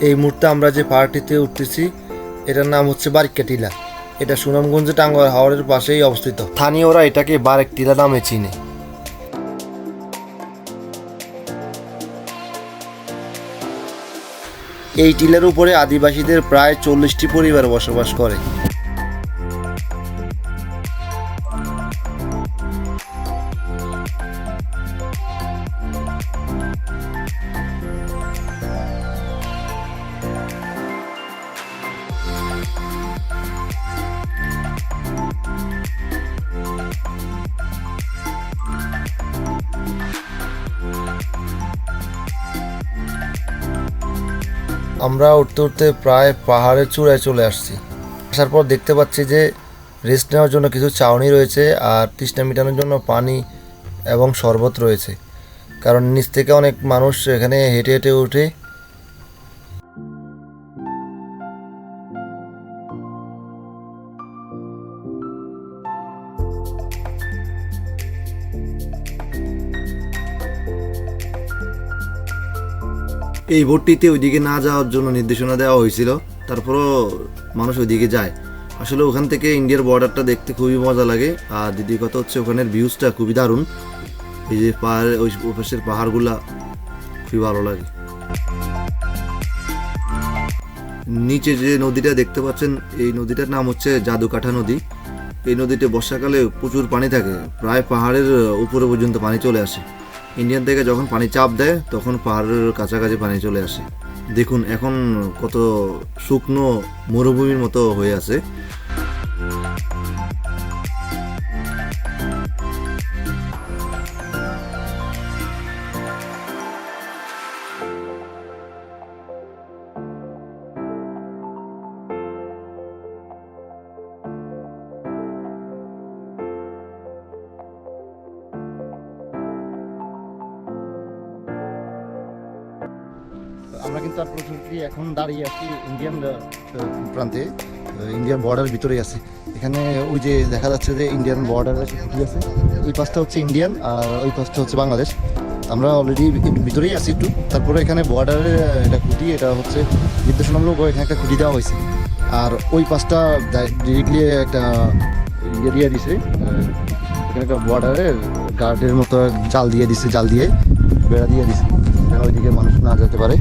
এই মুহূর্তে আমরা যে পাহাড়টিতে উঠতেছি, এটার নাম হচ্ছে বারিক্কা টিলা। এটা সুনামগঞ্জে টাঙ্গুয়ার হাওড়ের পাশেই অবস্থিত। স্থানীয়রা এটাকে বারেক টিলা নামে চিনে। এই টিলার উপরে আদিবাসীদের প্রায় চল্লিশটি পরিবার বসবাস করে। আমরা উঠতে উঠতে প্রায় পাহাড়ের চূড়ায় চলে আসছি। আসার পর দেখতে পাচ্ছি যে রেস্ট নেওয়ার জন্য কিছু চাউনি রয়েছে আর তৃষ্ণা মেটানোর জন্য পানি এবং শরবত রয়েছে। কারণ নিচ থেকে অনেক মানুষ এখানে হেঁটে হেঁটে উঠে এই ভোটটিতে ওইদিকে না যাওয়ার জন্য নির্দেশনা দেওয়া হয়েছিল, তারপরও মানুষ ওইদিকে যায়। আসলে ওখান থেকে ইন্ডিয়ার বর্ডারটা দেখতে খুবই মজা লাগে, আর দ্বিতীয় কথা হচ্ছে ওখানের ভিউজটা খুবই দারুণ। এই যে পাহাড়, ওই পাশের পাহাড়গুলা খুবই ভালো লাগে। নিচে যে নদীটা দেখতে পাচ্ছেন, এই নদীটার নাম হচ্ছে জাদুকাঠা নদী। এই নদীতে বর্ষাকালে প্রচুর পানি থাকে, প্রায় পাহাড়ের উপরে পর্যন্ত পানি চলে আসে। ইন্ডিয়ান থেকে যখন পানি চাপ দেয়, তখন পাহাড়ের কাছাকাছি পানি চলে আসে। দেখুন, এখন কত শুকনো মরুভূমির মতো হয়ে আছে। আমরা কিন্তু আনফর্চুনেটলি এখন দাঁড়িয়ে আছি ইন্ডিয়ান প্রান্তে ইন্ডিয়ান বর্ডার ভিতরেই আছে। এখানে ওই যে দেখা যাচ্ছে যে ইন্ডিয়ান বর্ডার খুঁটি আছে। ওই পাশটা হচ্ছে ইন্ডিয়ান আর ওই পাশটা হচ্ছে বাংলাদেশ আমরা অলরেডি ভিতরেই আছি একটু। তারপরে এখানে বর্ডারের এটা খুঁটি, এটা হচ্ছে নির্দেশনামূলক এখানে একটা খুঁটি দেওয়া হয়েছে। আর ওই পাশটা ডিরেক্টলি একটা এরিয়া দিছে এখানে একটা বর্ডারের গার্ডের মতো জাল দিয়ে দিছে, জাল দিয়ে, বেড়া দিয়ে দিছে। ওইদিকে মানুষ না যেতে পারে।